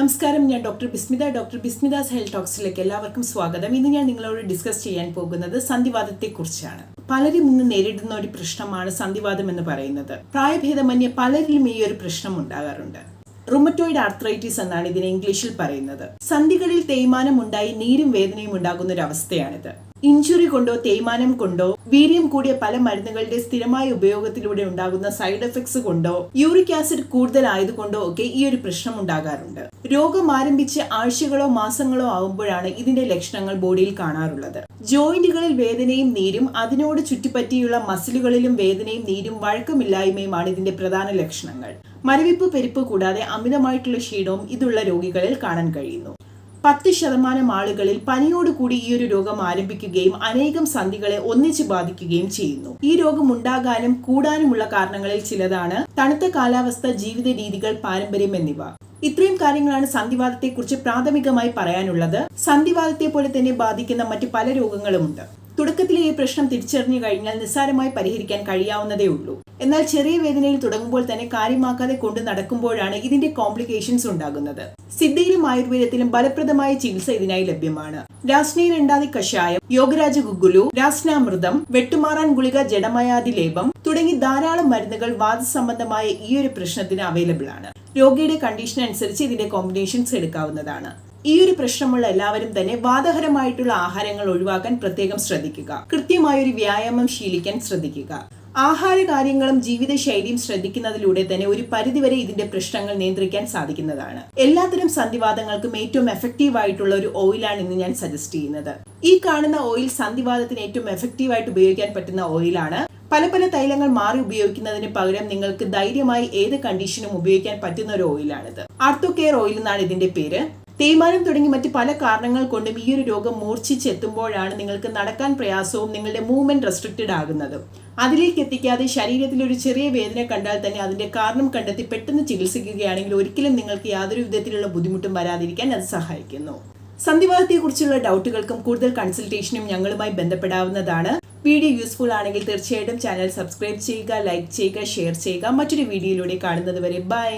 നമസ്കാരം ഞാൻ doctor Bismitha. Doctor Bismitha's health ടോക്സിലേക്ക് എല്ലാവർക്കും സ്വാഗതം. ഇന്ന് ഞാൻ നിങ്ങളോട് ഡിസ്കസ് ചെയ്യാൻ പോകുന്നത് സന്ധിവാദത്തെ കുറിച്ചാണ് പലരും ഇന്ന് നേരിടുന്ന ഒരു പ്രശ്നമാണ് സന്ധിവാദം എന്ന് പറയുന്നത്. പ്രായഭേദമന്യേ പലരിലും ഈ ഒരു പ്രശ്നം ഉണ്ടാകാറുണ്ട്. റുമറ്റോയിഡ് ആർത്രൈറ്റിസ് എന്നാണ് ഇതിനെ ഇംഗ്ലീഷിൽ പറയുന്നത്. സന്ധികളിൽ തേയ്മാനം ഉണ്ടായി നീരും വേദനയും ഉണ്ടാകുന്ന ഒരു അവസ്ഥയാണിത്. ഇഞ്ചുറി കൊണ്ടോ തേയ്മാനം കൊണ്ടോ വീര്യം കൂടിയ പല മരുന്നുകളുടെ സ്ഥിരമായ ഉപയോഗത്തിലൂടെ ഉണ്ടാകുന്ന സൈഡ് എഫക്ട്സ് കൊണ്ടോ യൂറിക് ആസിഡ് കൂടുതലായതുകൊണ്ടോ ഒക്കെ ഈ ഒരു പ്രശ്നം ഉണ്ടാകാറുണ്ട്. രോഗം ആരംഭിച്ച് ആഴ്ചകളോ മാസങ്ങളോ ആകുമ്പോഴാണ് ഇതിന്റെ ലക്ഷണങ്ങൾ ബോഡിയിൽ കാണാറുള്ളത്. ജോയിന്റുകളിൽ വേദനയും നീരും അതിനോട് ചുറ്റിപ്പറ്റിയുള്ള മസിലുകളിലും വേദനയും നീരും വഴക്കമില്ലായ്മയുമാണ് ഇതിന്റെ പ്രധാന ലക്ഷണങ്ങൾ. മരവിപ്പ് പെരുപ്പ് കൂടാതെ അമിതമായിട്ടുള്ള ക്ഷീണവും ഇതുള്ള രോഗികളിൽ കാണാൻ കഴിയുന്നു. പത്ത് ശതമാനം ആളുകളിൽ പനിയോടുകൂടി ഈ ഒരു രോഗം ആരംഭിക്കുകയും അനേകം സന്ധികളെ ഒന്നിച്ച് ബാധിക്കുകയും ചെയ്യുന്നു. ഈ രോഗം ഉണ്ടാകാനും കൂടാനുമുള്ള കാരണങ്ങളിൽ ചിലതാണ് തണുത്ത കാലാവസ്ഥ ജീവിത രീതികൾ പാരമ്പര്യം എന്നിവ. ഇത്രയും കാര്യങ്ങളാണ് സന്ധിവാദത്തെക്കുറിച്ച് പ്രാഥമികമായി പറയാനുള്ളത്. സന്ധിവാദത്തെ പോലെ തന്നെ ബാധിക്കുന്ന മറ്റു പല രോഗങ്ങളുമുണ്ട്. തുടക്കത്തിലെ ഈ പ്രശ്നം തിരിച്ചറിഞ്ഞു കഴിഞ്ഞാൽ നിസ്സാരമായി പരിഹരിക്കാൻ കഴിയാവുന്നതേ ഉള്ളൂ. എന്നാൽ ചെറിയ വേദനയിൽ തുടങ്ങുമ്പോൾ തന്നെ കാര്യമാക്കാതെ കൊണ്ട് നടക്കുമ്പോഴാണ് ഇതിന്റെ കോംപ്ലിക്കേഷൻസ് ഉണ്ടാകുന്നത്. സിദ്ധയിലും ആയുർവേദത്തിലും ഫലപ്രദമായ ചികിത്സ ഇതിനായി ലഭ്യമാണ്. രാസ്നയിൽ രണ്ടാതി കഷായം യോഗരാജ ഗുഗുലു രാസ്നാമൃതം വെട്ടുമാറാൻ ഗുളിക ജഡമയാതി ലേപം തുടങ്ങി ധാരാളം മരുന്നുകൾ വാദസംബന്ധമായ ഈ ഒരു പ്രശ്നത്തിന് അവൈലബിൾ ആണ്. രോഗിയുടെ കണ്ടീഷൻ അനുസരിച്ച് ഇതിന്റെ കോമ്പിനേഷൻസ് എടുക്കാവുന്നതാണ്. ഈ ഒരു പ്രശ്നമുള്ള എല്ലാവരും തന്നെ വാദഹരമായിട്ടുള്ള ആഹാരങ്ങൾ ഒഴിവാക്കാൻ പ്രത്യേകം ശ്രദ്ധിക്കുക. കൃത്യമായൊരു വ്യായാമം ശീലിക്കാൻ ശ്രദ്ധിക്കുക. ആഹാര കാര്യങ്ങളും ജീവിതശൈലിയും ശ്രദ്ധിക്കുന്നതിലൂടെ തന്നെ ഒരു പരിധിവരെ ഇതിന്റെ പ്രശ്നങ്ങൾ നിയന്ത്രിക്കാൻ സാധിക്കുന്നതാണ്. എല്ലാത്തരം സന്ധിവാദങ്ങൾക്കും ഏറ്റവും എഫക്റ്റീവ് ആയിട്ടുള്ള ഒരു ഓയിലാണ് ഇന്ന് ഞാൻ സജസ്റ്റ് ചെയ്യുന്നത്. ഈ കാണുന്ന ഓയിൽ സന്ധിവാദത്തിന് ഏറ്റവും എഫക്റ്റീവ് ആയിട്ട് ഉപയോഗിക്കാൻ പറ്റുന്ന ഓയിലാണ് പല പല തൈലങ്ങൾ മാറി ഉപയോഗിക്കുന്നതിന് പകരം നിങ്ങൾക്ക് ധൈര്യമായി ഏത് കണ്ടീഷനും ഉപയോഗിക്കാൻ പറ്റുന്ന ഒരു ഓയിലാണിത് ആർത്തോ കെയർ ഓയിൽ എന്നാണ് ഇതിന്റെ പേര്. തേയ്മാനം തുടങ്ങി മറ്റ് പല കാരണങ്ങൾ കൊണ്ടും ഈ ഒരു രോഗം മൂർച്ഛിച്ചെത്തുമ്പോഴാണ് നിങ്ങൾക്ക് നടക്കാൻ പ്രയാസവും നിങ്ങളുടെ മൂവ്മെന്റ് റെസ്ട്രിക്റ്റഡ് ആകുന്നത്. അതിലേക്ക് എത്തിക്കാതെ ശരീരത്തിൽ ഒരു ചെറിയ വേദന കണ്ടാൽ തന്നെ അതിന്റെ കാരണം കണ്ടെത്തി പെട്ടെന്ന് ചികിത്സിക്കുകയാണെങ്കിൽ ഒരിക്കലും നിങ്ങൾക്ക് യാതൊരു വിധത്തിലുള്ള ബുദ്ധിമുട്ടും വരാതിരിക്കാൻ അത് സഹായിക്കുന്നു. സന്ധിവാദത്തെക്കുറിച്ചുള്ള ഡൗട്ടുകൾക്കും കൂടുതൽ കൺസൾട്ടേഷനും ഞങ്ങളുമായി ബന്ധപ്പെടാവുന്നതാണ്. വീഡിയോ യൂസ്ഫുൾ ആണെങ്കിൽ തീർച്ചയായിട്ടും ചാനൽ സബ്സ്ക്രൈബ് ചെയ്യുക ലൈക്ക് ചെയ്യുക ഷെയർ ചെയ്യുക. മറ്റൊരു വീഡിയോയിലൂടെ കാണുന്നത് വരെ ബൈ